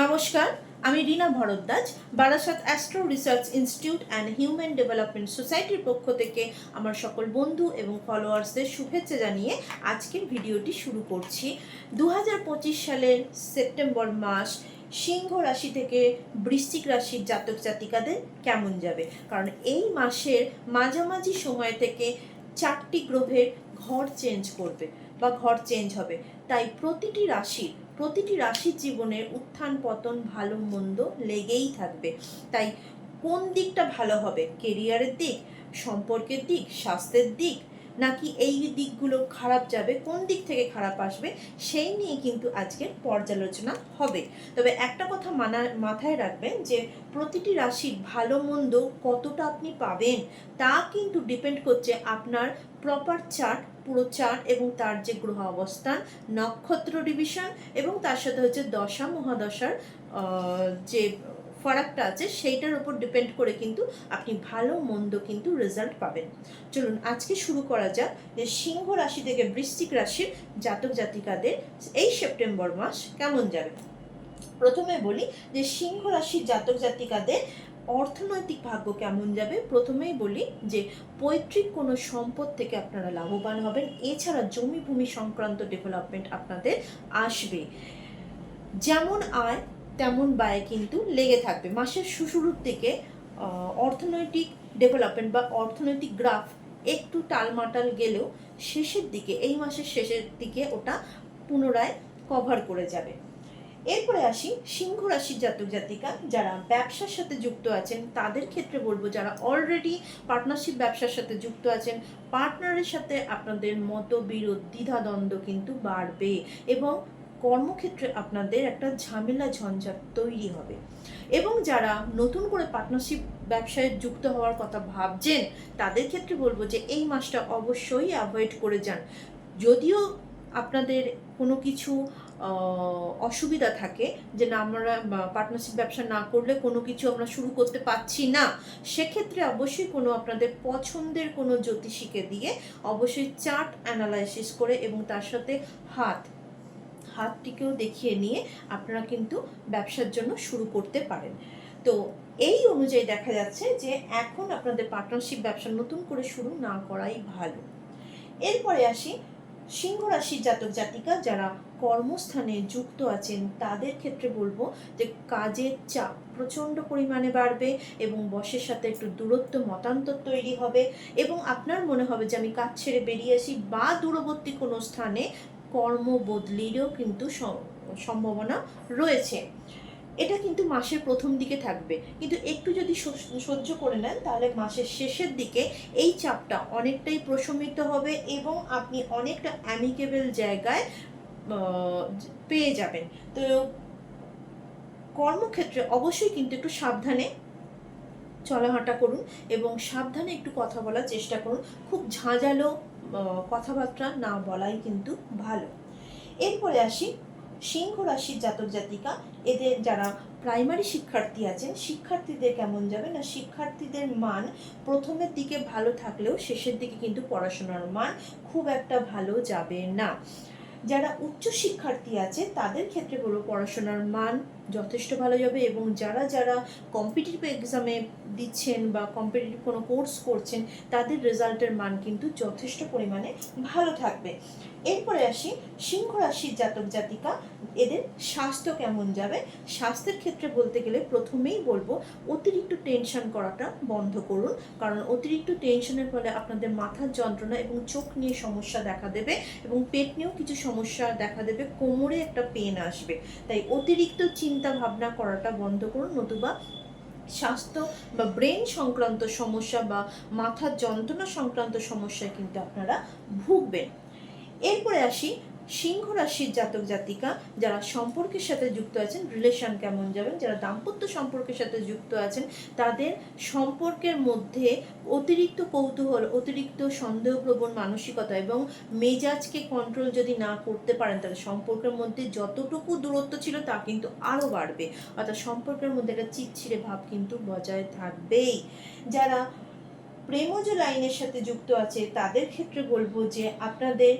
নমস্কার, আমি Rina Bharadwaj, Barasat astro research institute and human development সোসাইটির পক্ষ থেকে আমার সকল বন্ধু এবং ফলোয়ার্সদের শুভেচ্ছা জানিয়ে আজকের ভিডিওটি শুরু করছি। দু হাজার পঁচিশ সালের সেপ্টেম্বর মাস, সিংহ রাশি থেকে বৃশ্চিক রাশির জাতক জাতিকাদের কেমন যাবে? কারণ এই মাসের মাঝামাঝি সময় থেকে চারটি গ্রহের ঘর চেঞ্জ করবে বা ঘর চেঞ্জ হবে। তাই প্রতিটি রাশির প্রতিটি রাশির জীবনের উত্থান, পতন, ভালো, মন্দ লেগেই থাকবে। তাই কোন দিকটা ভালো হবে? কেরিয়ারের দিক, সম্পর্কের দিক, স্বাস্থ্যের দিক, নাকি এই দিকগুলো খারাপ যাবে? কোন দিক থেকে খারাপ আসবে? সেই নিয়ে কিন্তু আজকের পর্যালোচনা হবে। তবে একটা কথা মানা, মাথায় রাখবেন যে, প্রতিটি রাশির ভালো, মন্দ কতটা আপনি পাবেন, তা কিন্তু ডিপেন্ড করছে আপনার প্রপার চার্ট পুরো চার্ট এবং তার যে গ্রহ অবস্থান, নক্ষত্র ডিভিশন এবং তার সাথে হচ্ছে দশা, মহাদশার যে ফারাকটা আছে, সেইটার উপর ডিপেন্ড করে কিন্তু আপনি ভালো, মন্দ কিন্তু রেজাল্ট পাবেন। চলুন, আজকে শুরু করা যাক যে সিংহ রাশি থেকে বৃশ্চিক রাশির জাতক জাতিকাদের এই সেপ্টেম্বর মাস কেমন যাবে? প্রথমে বলি যে সিংহ রাশির জাতক জাতিকাদের অর্থনৈতিক ভাগ্য কেমন যাবে? প্রথমেই বলি যে পৈতৃক কোনো সম্পদ থেকে আপনারা লাভবান হবেন। এছাড়া জমি ভূমি সংক্রান্ত ডেভেলপমেন্ট আপনাদের আসবে। যেমন আয় তেমন ব্যয় কিন্তু লেগে থাকবে। মাসের শুরুর আহ, অর্থনৈতিক ডেভেলপমেন্ট বা অর্থনৈতিক গ্রাফ একটু টালমাটাল গেলেও শেষের দিকে এই মাসের শেষের দিকে ওটা পুনরায় কভার করে যাবে। এরপরে আসি সিংহ রাশির জাতক জাতিকা, যারা ব্যবসার সাথে যুক্ত আছেন, তাদের ক্ষেত্রে বলব যারা অলরেডি পার্টনারশিপ ব্যবসার সাথে যুক্ত আছেন পার্টনারের সাথে আপনাদের মতবিরোধ, দ্বিধাদ্বন্দ্ব কিন্তু বাড়বে এবং কর্মক্ষেত্রে আপনাদের একটা ঝামেলা ঝঞ্ঝাট তৈরি হবে। এবং যারা নতুন করে পার্টনারশিপ ব্যবসায় যুক্ত হওয়ার কথা ভাবছেন, তাদের ক্ষেত্রে বলব যে এই মাসটা অবশ্যই অ্যাভয়েড করে যান। যদিও আপনাদের কোনো কিছু অসুবিধা থাকে যে না, আমরা পার্টনারশিপ ব্যবসা না করলে কোনো কিছু আমরা শুরু করতে পারছি না। সেক্ষেত্রে অবশ্যই কোনো আপনাদের পছন্দের কোনো জ্যোতিষীকে দিয়ে অবশ্যই চার্ট অ্যানালাইসিস করে এবং তার সাথে হাত, হাতটিকেও দেখিয়ে নিয়ে আপনারা কিন্তু ব্যবসার জন্য শুরু করতে পারেন। তো এই অনুযায়ী দেখা যাচ্ছে যে এখন আপনাদের পার্টনারশিপ ব্যবসা নতুন করে শুরু না করাই ভালো। এরপরে আসি সিংহ রাশির জাতক জাতিকা যারা কর্মস্থানে যুক্ত আছেন, তাদের ক্ষেত্রে বলব যে কাজের চাপ প্রচণ্ড পরিমাণে বাড়বে এবং বসের সাথে একটু দূরত্ব, মতান্তর তৈরি হবে এবং আপনার মনে হবে যে আমি কাজ ছেড়ে বেরিয়ে আসি বা দূরবর্তী কোনো স্থানে কর্ম বদলিরও কিন্তু সম্ভাবনা রয়েছে। এটা কিন্তু মাসের প্রথম দিকে থাকবে। কিন্তু একটু যদি সহ্য- করে নেন, তাহলে মাসের শেষের দিকে এই চাপটা অনেকটাই প্রশমিত হবে এবং আপনি অনেকটা অ্যামিকেবল জায়গায় পেয়ে যাবেন। তো কর্মক্ষেত্রে অবশ্যই কিন্তু একটু সাবধানে চলাহাঁটা করুন এবং সাবধানে একটু কথা বলার চেষ্টা করুন। খুব ঝাঁঝালো কথাবার্তা না বলাই কিন্তু ভালো। এরপরে আসি সিংহ রাশির জাতক জাতিকা, এদের যারা প্রাইমারি শিক্ষার্থী আছেন, শিক্ষার্থীদের কেমন যাবে না, শিক্ষার্থীদের মান প্রথমের দিকে ভালো থাকলেও শেষের দিকে কিন্তু পড়াশোনার মান খুব একটা ভালো যাবে না। যারা উচ্চ শিক্ষার্থী আছে, তাদের ক্ষেত্রে বলব পড়াশোনার মান যথেষ্ট ভালো যাবে এবং যারা যারা কম্পিটিটিভ এক্সামে দিচ্ছেন বা কম্পিটিটিভ কোনো কোর্স করছেন, তাদের রেজাল্টের মান কিন্তু যথেষ্ট পরিমাণে ভালো থাকবে। এরপরে আসি সিংহ রাশির জাতক জাতিকা এদের স্বাস্থ্য কেমন যাবে? স্বাস্থ্যের ক্ষেত্রে বলতে গেলে প্রথমেই বলব, অতিরিক্ত টেনশন করাটা বন্ধ করুন। কারণ অতিরিক্ত টেনশনের ফলে আপনাদের মাথার যন্ত্রণা এবং চোখ নিয়ে সমস্যা দেখা দেবে এবং পেট নিয়েও কিছু সমস্যা দেখা দেবে, কোমরে একটা পেন আসবে। তাই অতিরিক্ত চিন্তা ভাবনা করাটা বন্ধ করুন নতুবা স্বাস্থ্য বা ব্রেন সংক্রান্ত সমস্যা বা মাথার যন্ত্রণা সংক্রান্ত সমস্যায় কিন্তু আপনারা ভুগবেন। এরপরে আসি সিংহ রাশির জাতক জাতিকা যারা সম্পর্কের সাথে যুক্ত আছেন রিলেশন কেমন যাবেন, যারা দাম্পত্য সম্পর্কের সাথে যুক্ত আছেন, তাদের সম্পর্কের মধ্যে অতিরিক্ত কৌতূহল, অতিরিক্ত সন্দেহপ্রবণ মানসিকতা এবং মেজাজকে কন্ট্রোল যদি না করতে পারেন, তাহলে সম্পর্কের মধ্যে যতটুকু দূরত্ব ছিল তা কিন্তু আরও বাড়বে। অর্থাৎ সম্পর্কের মধ্যে একটা চিটচিড়ে ভাব কিন্তু বজায় থাকবেই। যারা প্রেমজ লাইনের সাথে যুক্ত আছে, তাদের ক্ষেত্রে বলব যে আপনাদের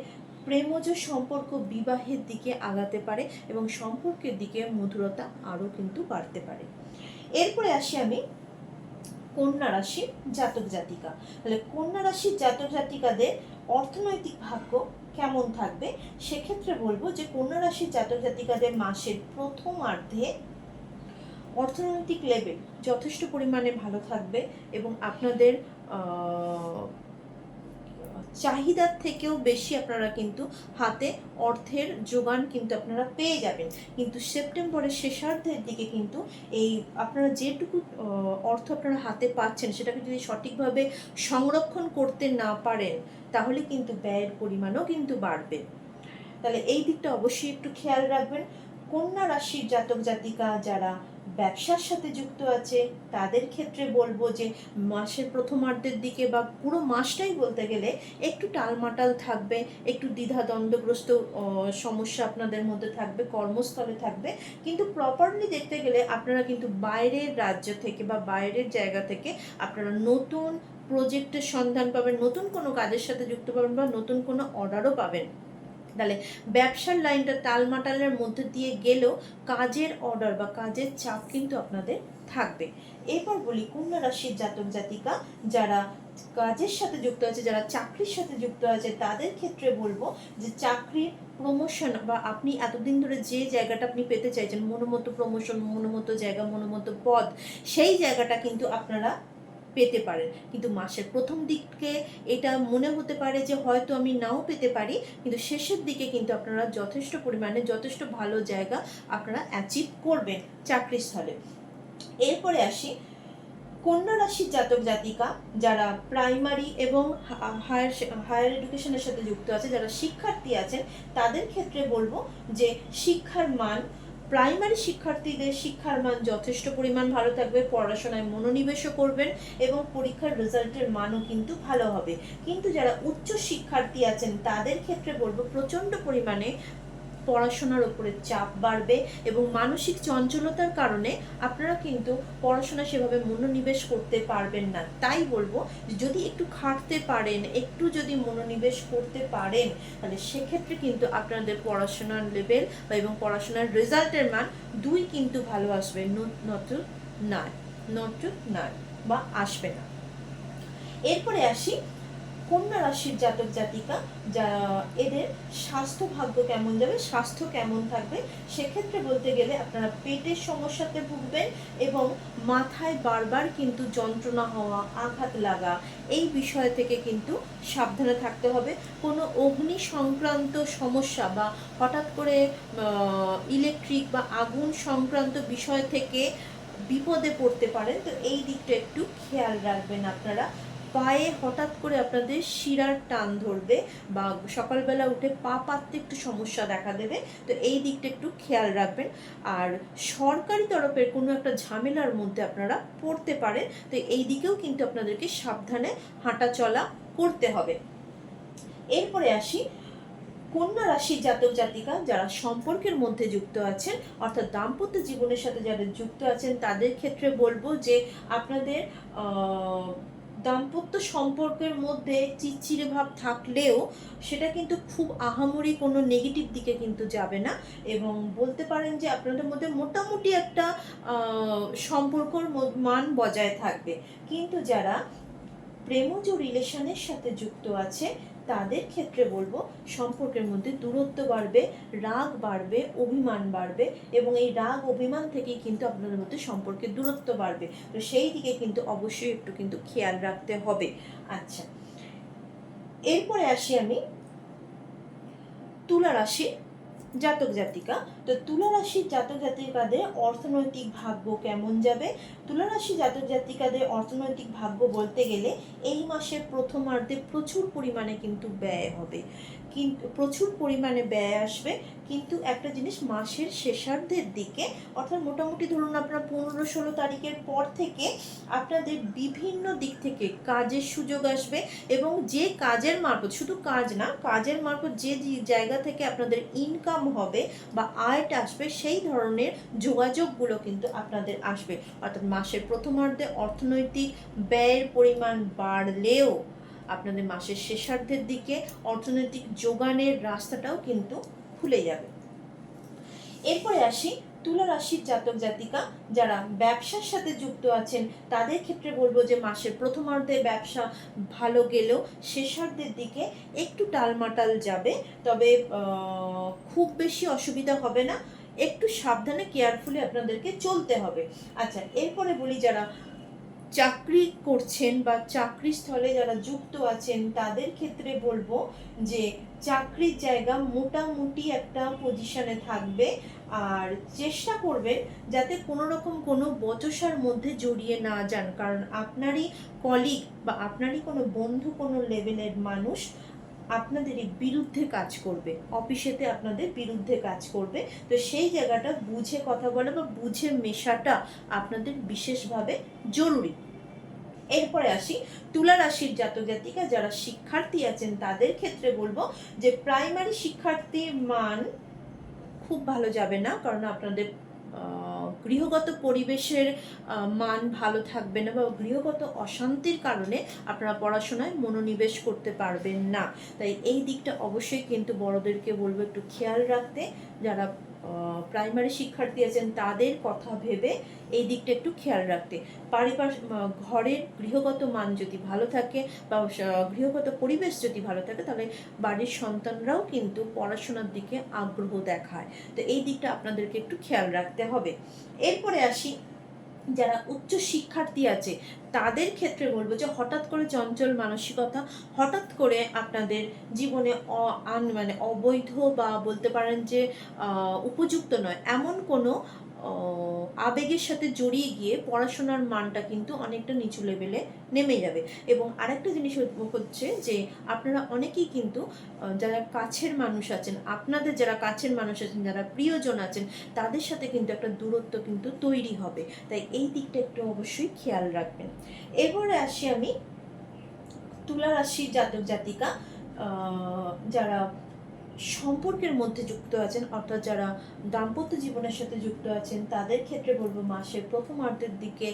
প্রেমজ সম্পর্ক বিবাহের দিকে আগাতে পারে এবং সম্পর্কের দিকে মধুরতা আরও কিন্তু বাড়তে পারে। এরপরে আসি আমি কন্যা রাশির জাতক জাতিকা। তাহলে কন্যা রাশির জাতক জাতিকাদের অর্থনৈতিক ভাগ্য কেমন থাকবে? সেক্ষেত্রে বলব যে কন্যা রাশির জাতক জাতিকাদের মাসের প্রথম অর্ধে অর্থনৈতিক লেভেল যথেষ্ট পরিমাণে ভালো থাকবে এবং আপনাদের চাহিদার থেকেও বেশি আপনারা কিন্তু হাতে অর্থের যোগান কিন্তু আপনারা পেয়ে যাবেন। কিন্তু সেপ্টেম্বরের শেষার্ধের দিকে কিন্তু এই আপনারা যেটুকু অর্থ আপনারা হাতে পাচ্ছেন, সেটাকে যদি সঠিকভাবে সংরক্ষণ করতে না পারেন, তাহলে কিন্তু ব্যয়ের পরিমাণও কিন্তু বাড়বে। তাহলে এই দিকটা অবশ্যই একটু খেয়াল রাখবেন। কন্যা রাশির জাতক জাতিকা যারা ব্যবসার সাথে যুক্ত আছে, তাদের ক্ষেত্রে বলব যে মাসের প্রথমার্ধের দিকে বা পুরো মাসটাই বলতে গেলে একটু টালমাটাল থাকবে, একটু দ্বিধাদ্বন্দ্বগ্রস্ত সমস্যা আপনাদের মধ্যে থাকবে, কর্মস্থলে থাকবে। কিন্তু প্রপারলি দেখতে গেলে আপনারা কিন্তু বাইরের রাজ্য থেকে বা বাইরের জায়গা থেকে আপনারা নতুন প্রজেক্টের সন্ধান পাবেন, নতুন কোনো কাজের সাথে যুক্ত পাবেন বা নতুন কোনো অর্ডারও পাবেন। তাহলে ব্যবসার লাইনটা টালমাটালের মধ্যে দিয়ে গেলেও কাজের অর্ডার বা কাজের চাপ কিন্তু আপনাদের থাকবে। এরপর বলি কন্যা রাশির জাতক জাতিকা যারা কাজের সাথে যুক্ত আছে, যারা চাকরির সাথে যুক্ত আছে, তাদের ক্ষেত্রে বলব যে চাকরির প্রমোশন বা আপনি এতদিন ধরে যে জায়গাটা আপনি পেতে চাইছেন, মনোমতো প্রমোশন মনোমতো জায়গা, মনোমতো পদ, সেই জায়গাটা কিন্তু আপনারা পেতে পারেন। কিন্তু মাসের প্রথম দিকে এটা মনে হতে পারে যে হয়তো আমি নাও পেতে পারি, কিন্তু শেষের দিকে কিন্তু আপনারা যথেষ্ট পরিমাণে, যথেষ্ট ভালো জায়গা আপনারা অ্যাচিভ করবেন চাকরির স্থলে এরপরে আসি, কন্যা রাশির জাতক জাতিকা যারা প্রাইমারি এবং হায়ার হায়ার এডুকেশনের সাথে যুক্ত আছে, যারা শিক্ষার্থী আছেন, তাদের ক্ষেত্রে বলব যে শিক্ষার মান প্রাইমারি শিক্ষার্থীদের শিক্ষার মান যথেষ্ট পরিমাণ ভালো থাকবে, পড়াশোনায় মনোনিবেশও করবেন এবং পরীক্ষার রেজাল্টের মানও কিন্তু ভালো হবে। কিন্তু যারা উচ্চ শিক্ষার্থী আছেন, তাদের ক্ষেত্রে বলব প্রচণ্ড পরিমাণে পড়াশোনার উপরে চাপ বাড়বে এবং মানসিক চঞ্চলতার কারণে আপনারা কিন্তু পড়াশোনা সেভাবে মনোনিবেশ করতে পারবেন না। তাই বলব যদি একটু খাটতে পারেন, একটু যদি মনোনিবেশ করতে পারেন, তাহলে সেক্ষেত্রে কিন্তু আপনাদের পড়াশোনার লেভেল বা এবং পড়াশোনার রেজাল্টের মান দুই কিন্তু ভালো আসবে। নট নয় নট নয় বা আসবে না। এরপরে আসি কন্যা রাশির জাতক জাতিকা, যা এদের স্বাস্থ্য ভাগ্য কেমন যাবে, স্বাস্থ্য কেমন থাকবে, সেক্ষেত্রে বলতে গেলে আপনারা পেটের সমস্যাতে ভুগবেন এবং মাথায় বারবার কিন্তু যন্ত্রণা হওয়া, আঘাত লাগা, এই বিষয় থেকে কিন্তু সাবধানে থাকতে হবে। কোনো অগ্নি সংক্রান্ত সমস্যা বা হঠাৎ করে ইলেকট্রিক বা আগুন সংক্রান্ত বিষয় থেকে বিপদে পড়তে পারেন, তো এই দিকটা একটু খেয়াল রাখবেন আপনারা। পায়ে হঠাৎ করে আপনাদের শিরার টান ধরবে বা সকালবেলা উঠে পা পাততে একটু সমস্যা দেখা দেবে। তো এই দিকটা একটু খেয়াল রাখবেন। আর সরকারি তরফের কোনো একটা ঝামেলার মধ্যে আপনারা পড়তে পারেন। তো এই দিকেও কিন্তু আপনাদেরকে সাবধানে হাঁটা চলা করতে হবে। এরপরে আসি, কন্যা রাশির জাতক জাতিকা যারা সম্পর্কের মধ্যে যুক্ত আছেন, অর্থাৎ দাম্পত্য জীবনের সাথে যারা যুক্ত আছেন, তাদের ক্ষেত্রে বলব যে আপনাদের দাম্পত্য সম্পর্কের মধ্যে চিচ্ছিরে ভাব থাকলেও সেটা কিন্তু খুব আহামরি কোনো নেগেটিভ দিকে কিন্তু যাবে না। এবং বলতে পারেন যে আপনাদের মধ্যে মোটামুটি একটা সম্পর্কর মান বজায় থাকবে। কিন্তু যারা প্রেমজ রিলেশনের সাথে যুক্ত আছে তাদের ক্ষেত্রে বলব, সম্পর্কের মধ্যে দূরত্ব বাড়বে, রাগ বাড়বে, অভিমান বাড়বে এবং এই রাগ, অভিমান থেকেই কিন্তু আপনাদের মধ্যে সম্পর্কে দূরত্ব বাড়বে। তো সেই দিকে কিন্তু অবশ্যই একটু কিন্তু খেয়াল রাখতে হবে। আচ্ছা এরপরে আসি আমি তুলা রাশি জাতক জাতিকা। তো তুলারাশির জাতক জাতিকাদের অর্থনৈতিক ভাগ্য কেমন যাবে? তুলারাশি জাতক জাতিকাদের অর্থনৈতিক ভাগ্য বলতে গেলে এই মাসের প্রথমার্ধে প্রচুর পরিমাণে কিন্তু ব্যয় হবে। কিন্তু প্রচুর পরিমাণে ব্যয় আসবে, কিন্তু একটা জিনিস মাসের শেষার্ধের দিকে, অর্থাৎ মোটামুটি ধরুন আপনার পনেরো ষোলো তারিখের পর থেকে আপনাদের বিভিন্ন দিক থেকে কাজের সুযোগ আসবে এবং যে কাজের মারফত, শুধু কাজ না, কাজের মারফত যে জায়গা থেকে আপনাদের ইনকাম হবে বা আয়টা আসবে, সেই ধরনের যোগাযোগগুলো কিন্তু আপনাদের আসবে। অর্থাৎ মাসের প্রথমার্ধে অর্থনৈতিক ব্যয়ের পরিমাণ বাড়লেও আপনাদের মাসের শেষার্ধের দিকে অর্থনৈতিক যোগানের রাস্তাটাও কিন্তু খুলে যাবে। এরপরে আসি তুলা রাশির জাতক জাতিকা, যারা ব্যবসার সাথে যুক্ত আছেন, তাদের ক্ষেত্রে বলব যে মাসের প্রথমার্ধে ব্যবসা ভালো গেলেও শেষার্ধের দিকে একটু টালমাটাল যাবে, তবে খুব বেশি অসুবিধা হবে না। একটু সাবধানে, কেয়ারফুলি আপনাদেরকে চলতে হবে। আচ্ছা এরপরে বলি যারা চাকরি করছেন বা চাকরি স্থলে যারা যুক্ত আছেন, তাদের ক্ষেত্রে বলব যে চাকরির জায়গা মোটামুটি একটা পজিশনে থাকবে। আর চেষ্টা করবেন যাতে কোনো রকম কোনো বচসার মধ্যে জড়িয়ে না যান। কারণ আপনারই কলিগ বা আপনারই কোনো বন্ধু কোনো লেভেলের মানুষ আপনাদেরই বিরুদ্ধে কাজ করবে। অফিসেতে আপনাদের বিরুদ্ধে কাজ করবে। তো সেই জায়গাটা বুঝে কথা বলা বা বুঝে মেশাটা আপনাদের বিশেষভাবে জরুরি। এরপরে আসি, তুলা রাশির জাতক জাতিকা যারা শিক্ষার্থী আছেন তাদের ক্ষেত্রে বলব যে প্রাইমারি শিক্ষার্থীর মান খুব ভালো যাবে না, কারণ আপনাদের গৃহগত পরিবেশের মান ভালো থাকবে না বা গৃহগত অশান্তির কারণে আপনারা পড়াশোনায় মনোনিবেশ করতে পারবেন না। তাই এই দিকটা অবশ্যই কিন্তু বড়দেরকে বলব একটু খেয়াল রাখতে, যারা প্রাইমারি শিক্ষার্থী আছেন, তাদের কথা ভেবে এই দিকটা একটু খেয়াল রাখতে। পারিপার্শ্ব ঘরের গৃহগত মান যদি ভালো থাকে বা গৃহগত পরিবেশ যদি ভালো থাকে, তাহলে বাড়ির সন্তানরাও কিন্তু পড়াশোনার দিকে আগ্রহ দেখায়। তো এই দিকটা আপনাদেরকে একটু খেয়াল রাখতে হবে। এরপরে আসি যারা উচ্চ শিক্ষার্থী আছে, তাদের ক্ষেত্রে বলব যে হঠাৎ করে চঞ্চল মানসিকতা, হঠাৎ করে আপনাদের জীবনে মানে অবৈধ বা বলতে পারেন যে উপযুক্ত নয়। এমন কোনো আবেগের সাথে জড়িয়ে গিয়ে পড়াশোনার মানটা কিন্তু অনেকটা নিচু লেভেলে নেমে যাবে। এবং আরেকটা জিনিস হচ্ছে যে আপনারা অনেকেই কিন্তু যারা কাছের মানুষ আছেন, আপনাদের যারা কাছের মানুষ আছেন, যারা প্রিয়জন আছেন, তাদের সাথে কিন্তু একটা দূরত্ব কিন্তু তৈরি হবে। তাই এই দিকটা একটু অবশ্যই খেয়াল রাখবেন। এরপরে আসি আমি তুলা রাশির জাতক জাতিকা যারা সম্পর্কের মধ্যে যুক্ত আছেন, অর্থাৎ যারা দাম্পত্য জীবনের সাথে যুক্ত আছেন, তাদের ক্ষেত্রে বলব মাসের প্রথমার্ধের দিকে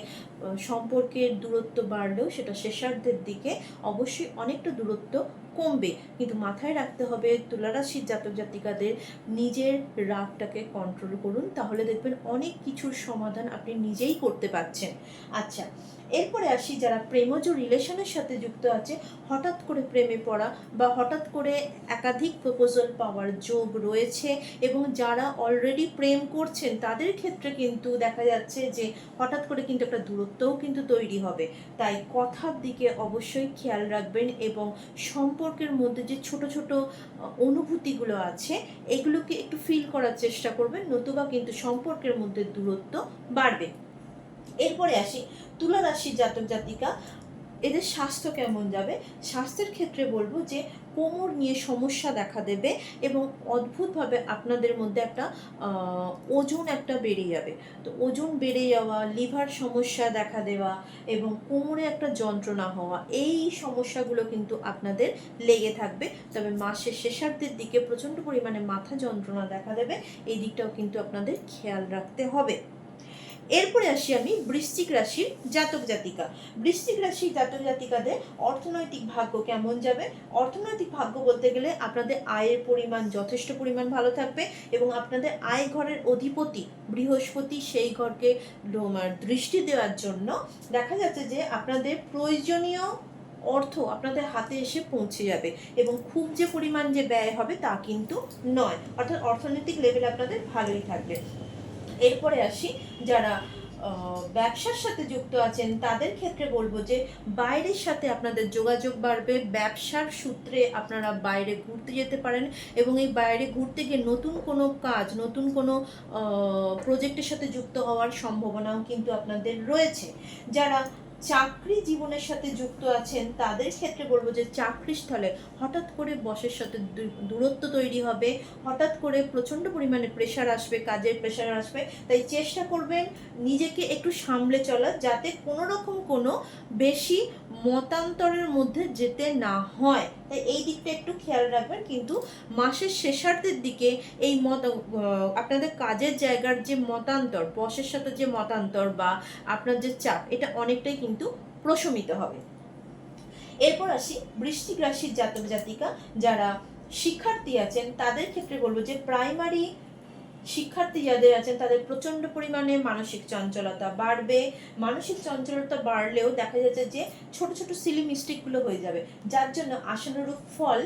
সম্পর্কের দূরত্ব বাড়লেও সেটা শেষার্ধের দিকে অবশ্যই অনেকটা দূরত্ব কমবে। কিন্তু মাথায় রাখতে হবে তুলারাশির জাতক জাতিকাদের নিজের রাগটাকে কন্ট্রোল করুন, তাহলে দেখবেন অনেক কিছুর সমাধান আপনি নিজেই করতে পারছেন। আচ্ছা এরপরে আসি যারা প্রেমজ রিলেশনের সাথে যুক্ত আছে, হঠাৎ করে প্রেমে পড়া বা হঠাৎ করে একাধিক প্রপোজাল পাওয়ার যোগ রয়েছে এবং যারা অলরেডি প্রেম করছেন, তাদের ক্ষেত্রে কিন্তু দেখা যাচ্ছে যে হঠাৎ করে কিন্তু একটা দূরত্বও কিন্তু তৈরি হবে। তাই কথার দিকে অবশ্যই খেয়াল রাখবেন এবং সম্পর্কের মধ্যে যে ছোট ছোট অনুভূতিগুলো আছে, এগুলোকে একটু ফিল করার চেষ্টা করবেন, নতুবা কিন্তু সম্পর্কের মধ্যে দূরত্ব বাড়বে। এরপরে আসি তুলা রাশির জাতক জাতিকা, এদের স্বাস্থ্য কেমন যাবে? স্বাস্থ্যের ক্ষেত্রে বলব যে, কোমর নিয়ে সমস্যা দেখা দেবে এবং অদ্ভুতভাবে আপনাদের মধ্যে একটা ওজন একটা বেড়ে যাবে। তো ওজন বেড়ে যাওয়া, লিভার সমস্যা দেখা দেওয়া এবং কোমরে একটা যন্ত্রণা হওয়া, এই সমস্যাগুলো কিন্তু আপনাদের লেগে থাকবে। তবে মাসের শেষার্ধের দিকে প্রচণ্ড পরিমাণে মাথা যন্ত্রণা দেখা দেবে। এই দিকটাও কিন্তু আপনাদের খেয়াল রাখতে হবে। এরপরে আসি আমি বৃশ্চিক রাশির জাতক জাতিকা। বৃশ্চিক রাশির জাতক জাতিকাদের অর্থনৈতিক ভাগ্য কেমন যাবে? অর্থনৈতিক ভাগ্য বলতে গেলে আপনাদের আয়ের পরিমাণ, যথেষ্ট পরিমাণ ভালো থাকবে এবং আপনাদের আয় ঘরের অধিপতি বৃহস্পতি সেই ঘরকে দৃষ্টি দেওয়ার জন্য দেখা যাচ্ছে যে আপনাদের প্রয়োজনীয় অর্থ আপনাদের হাতে এসে পৌঁছে যাবে এবং খুব যে পরিমাণ যে ব্যয় হবে তা কিন্তু নয়। অর্থাৎ অর্থনৈতিক লেভেল আপনাদের ভালোই থাকবে। এরপরে আসি, যারা ব্যবসার সাথে যুক্ত আছেন, তাদের ক্ষেত্রে বলব যে, বাইরের সাথে আপনাদের যোগাযোগ বাড়বে, ব্যবসার সূত্রে আপনারা বাইরে ঘুরতে যেতে পারেন এবং এই বাইরে ঘুরতে গিয়ে নতুন কোনো কাজ, নতুন কোনো প্রজেক্টের সাথে যুক্ত হওয়ার সম্ভাবনাও কিন্তু আপনাদের রয়েছে। যারা চাকরি জীবনের সাথে যুক্ত আছেন, তাদের ক্ষেত্রে বলব যে চাকরি স্থলে হঠাৎ করে বসের সাথে দূরত্ব তৈরি হবে, হঠাৎ করে প্রচণ্ড পরিমাণে প্রেশার আসবে, কাজের প্রেশার আসবে, তাই চেষ্টা করবেন নিজেকে একটু সামলে চলার যাতে কোনো রকম কোনো বেশি মতান্তরের মধ্যে যেতে না হয়। তাই এই দিকটা একটু খেয়াল রাখবেন। কিন্তু মাসের শেষার্ধের দিকে এই মত আপনাদের কাজের জায়গার যে মতান্তর, বসের সাথে যে মতান্তর বা আপনার যে চাপ, এটা অনেকটাই কিন্তু প্রশমিত হবে। এরপর আসি বৃষ্টিক রাশির জাতক জাতিকা, যারা শিক্ষার্থী আছেন, তাদের ক্ষেত্রে বলব যে প্রাইমারি শিক্ষার্থী যাদের আছেন, তাদের প্রচণ্ড পরিমাণে মানসিক চঞ্চলতা বাড়বে। মানসিক চঞ্চলতা বাড়লেও দেখা যাচ্ছে যে ছোট ছোট সিলি মিস্টেকগুলো হয়ে যাবে। যার জন্য আশানুরূপ ফল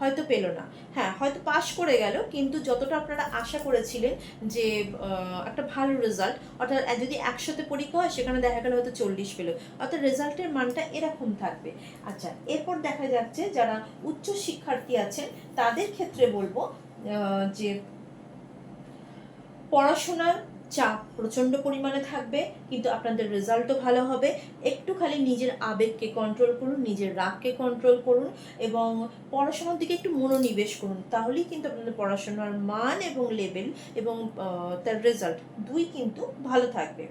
হয়তো পেল না। হ্যাঁ হয়তো পাশ করে গেল, কিন্তু যতটা আপনারা আশা করেছিলেন যে একটা ভালো রেজাল্ট অর্থাৎ যদি একশোতে পরীক্ষা হয়, সেখানে দেখা গেল হয়তো চল্লিশ পেল। অর্থাৎ রেজাল্টের মানটা এরকম থাকবে। আচ্ছা এরপর দেখা যাচ্ছে যারা উচ্চ শিক্ষার্থী আছেন, তাদের ক্ষেত্রে বলব যে পড়াশোনার চাপ প্রচণ্ড পরিমাণে থাকবে, কিন্তু আপনাদের রেজাল্টও ভালো হবে। একটু খালি নিজের আবেগকে কন্ট্রোল করুন, নিজের রাগকে কন্ট্রোল করুন এবং পড়াশোনার দিকে একটু মনোনিবেশ করুন। তাহলেই কিন্তু আপনাদের পড়াশোনার মান এবং লেভেল এবং তার রেজাল্ট দুই কিন্তু ভালো থাকবে।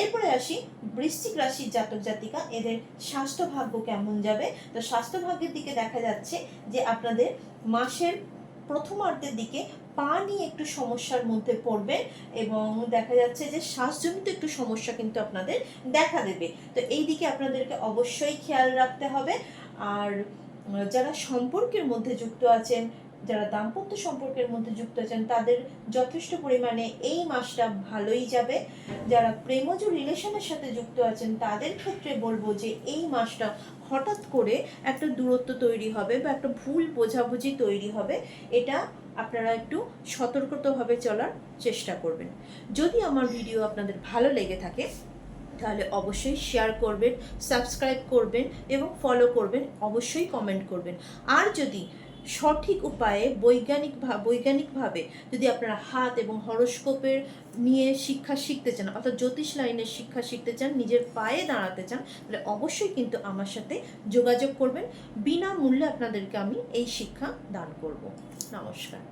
এরপরে আসি বৃশ্চিক রাশির জাতক জাতিকা। এদের স্বাস্থ্য ভাগ্য কেমন যাবে? তো স্বাস্থ্য ভাগ্যের দিকে দেখা যাচ্ছে যে আপনাদের মাসের প্রথমার্ধের দিকে পা নিয়ে একটু সমস্যার মধ্যে পড়বে এবং দেখা যাচ্ছে যে শ্বাসজনিত একটু সমস্যা কিন্তু আপনাদের দেখা দেবে। তো এই দিকে আপনাদেরকে অবশ্যই খেয়াল রাখতে হবে। আর যারা সম্পর্কের মধ্যে যুক্ত আছেন যারা দাম্পত্য সম্পর্কের মধ্যে যুক্ত আছেন, তাদের যথেষ্ট পরিমাণে এই মাসটা ভালোই যাবে। যারা প্রেমজ রিলেশনের সাথে যুক্ত আছেন, তাদের ক্ষেত্রে বলব যে এই মাসটা হঠাৎ করে একটা দূরত্ব তৈরি হবে বা একটা ভুল বোঝাবুঝি তৈরি হবে। এটা আপনারা একটু সতর্কতভাবে চলার চেষ্টা করবেন। যদি আমার ভিডিও আপনাদের ভালো লেগে থাকে, তাহলে অবশ্যই শেয়ার করবেন সাবস্ক্রাইব করবেন এবং ফলো করবেন, অবশ্যই কমেন্ট করবেন। আর যদি সঠিক উপায়ে বৈজ্ঞানিক বৈজ্ঞানিকভাবে যদি আপনারা হাত এবং হরস্কোপের নিয়ে শিক্ষা শিখতে চান, অর্থাৎ জ্যোতিষ লাইনের শিক্ষা শিখতে চান, নিজের পায়ে দাঁড়াতে চান, তাহলে অবশ্যই কিন্তু আমার সাথে যোগাযোগ করবেন। বিনামূল্যে আপনাদেরকে আমি এই শিক্ষা দান করব। নমস্কার।